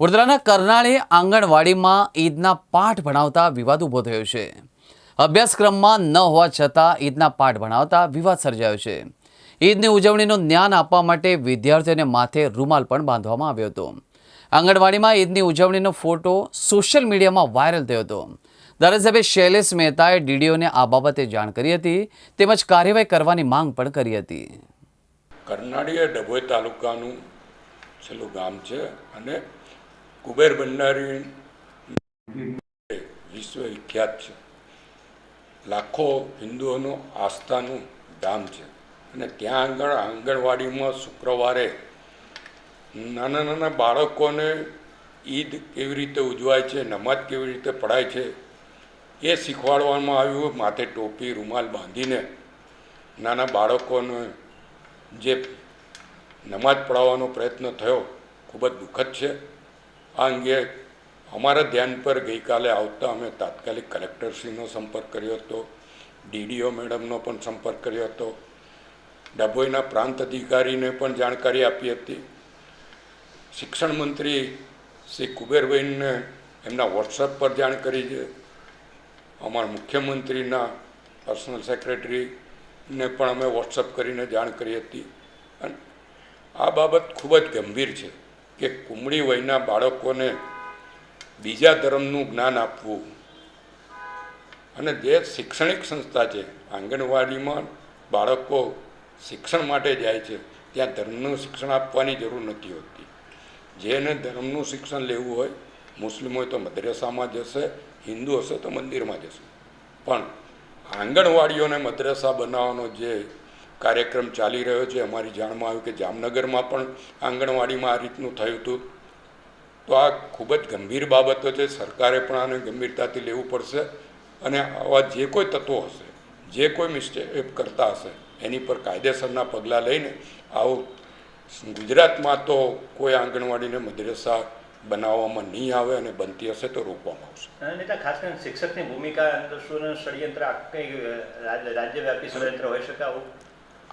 વડોદરાના કરનાળે આંગણવાડીમાં ઈદના પાઠ ભણાવતા વિવાદ ઊભો થયો છે. અભ્યાસક્રમમાં ન હોવા છતાં ઈદના પાઠ ભણાવતા વિવાદ સર્જાયો છે. ઈદની ઉજવણીનું જ્ઞાન આપવા માટે વિદ્યાર્થીઓને માથે રૂમાલ પણ બાંધવામાં આવ્યો હતો. આંગણવાડીમાં ઈદની ઉજવણીનો ફોટો સોશિયલ મીડિયામાં વાયરલ થયો હતો. ધારાસભ્ય શૈલેષ મહેતાએ ડીડીઓને આ બાબતે જાણ કરી હતી, તેમજ કાર્યવાહી કરવાની માંગ પણ કરી હતી. કરનાળી એ ડભોઈ તાલુકાનું છેલ્લું ગામ છે અને કુબેર બનનારી વિશ્વ વિખ્યાત છે લાખો હિન્દુઓનું આસ્થાનું ધામ છે. અને ત્યાં આગળ આંગણવાડીમાં શુક્રવારે નાના નાના બાળકોને ઈદ કેવી રીતે ઉજવાય છે નમાજ કેવી રીતે પડાય છે, એ શીખવાડવામાં આવ્યું માથે ટોપી, રૂમાલ બાંધીને નાના બાળકોને જે નમાજ પઢાવવાનો પ્રયત્ન થયો, ખૂબ જ દુઃખદ છે. આ અંગે અમારા ધ્યાન પર ગઈકાલે આવતા અમે તાત્કાલિક કલેક્ટરશ્રીનો સંપર્ક કર્યો હતો, ડીડીઓ મેડમનો પણ સંપર્ક કર્યો હતો, ડભોઈના પ્રાંત અધિકારીને પણ જાણકારી આપી હતી. શિક્ષણ મંત્રી શ્રી કુબેરભાઈને એમના વોટ્સઅપ પર જાણ કરી છે. અમારા મુખ્યમંત્રીના પર્સનલ સેક્રેટરીને પણ અમે વોટ્સઅપ કરીને જાણ કરી હતી. અને આ બાબત ખૂબ જ ગંભીર છે. કે કુમળી વયના બાળકોને બીજા ધર્મનું જ્ઞાન આપવું. અને જે શૈક્ષણિક સંસ્થા છે, આંગણવાડીમાં બાળકો શિક્ષણ માટે જાય છે, ત્યાં ધર્મનું શિક્ષણ આપવાની જરૂર નથી હોતી. જેને ધર્મનું શિક્ષણ લેવું હોય, મુસ્લિમ હોય તો મદ્રેસામાં જશે, હિન્દુ હશે તો મંદિરમાં જશે. પણ આંગણવાડીઓને મદ્રેસા બનાવવાનો જે કાર્યક્રમ ચાલી રહ્યો છે. અમારી જાણમાં આવ્યું કે જામનગરમાં પણ આંગણવાડીમાં આ રીતનું થયું હતું. તો આ ખૂબ જ ગંભીર બાબતો છે. સરકારે પણ આને ગંભીરતાથી લેવું પડશે અને આવા જે કોઈ તત્વો હશે, જે કોઈ મિસ્ટેક કરતા હશે, એની પર કાયદેસરના પગલાં લઈને આવું. ગુજરાતમાં તો કોઈ આંગણવાડીને મદ્રેસા બનાવવામાં નહીં આવે અને બનતી હશે તો રોકવામાં આવશે. નેતા, ખાસ કરીને શિક્ષકની ભૂમિકા અંદર શું ષડયંત્ર આ કંઈ રાજ- રાજ્યવ્યાપી ષડયંત્ર હોઈ શકે આવું?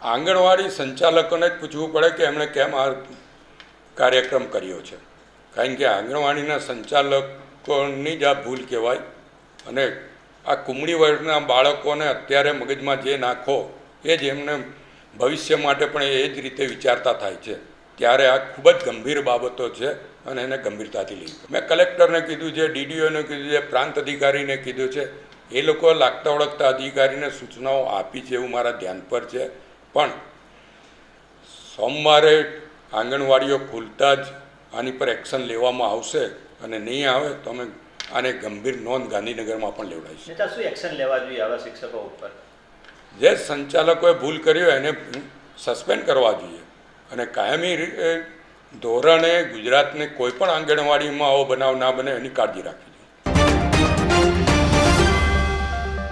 આંગણવાડી સંચાલકોને જ પૂછવું પડે કે એમણે કેમ આ કાર્યક્રમ કર્યો છે. કારણ કે આંગણવાડીના સંચાલકોની જ આ ભૂલ કહેવાય અને આ કુમળી વર્ગના બાળકોને અત્યારે મગજમાં જે નાખો એ જ એમને ભવિષ્ય માટે પણ એ જ રીતે વિચારતા થાય છે. ત્યારે આ ખૂબ જ ગંભીર બાબતો છે અને એને ગંભીરતાથી લઈ મેં કલેક્ટરને કીધું છે, ડીડીઓને કીધું છે, પ્રાંત અધિકારીને કીધું છે. એ લોકો લાગતા ઓળખતા અધિકારીને સૂચનાઓ આપી છે એવું મારા ધ્યાન પર છે. પણ સોમવારે આંગણવાડીઓ ખુલતા જ આની પર એક્શન લેવામાં આવશે અને નહીં આવે તો અમે આને ગંભીર નોંધ ગાંધીનગરમાં પણ લેવડાવીશું. શું એક્શન લેવા જોઈએ આવા શિક્ષકો ઉપર? જે સંચાલકોએ ભૂલ કરી હોય એને સસ્પેન્ડ કરવા જોઈએ. અને કાયમી ધોરણે ગુજરાતને કોઈ પણ આંગણવાડીમાં આવો બનાવ ના બને એની કાળજી રાખવી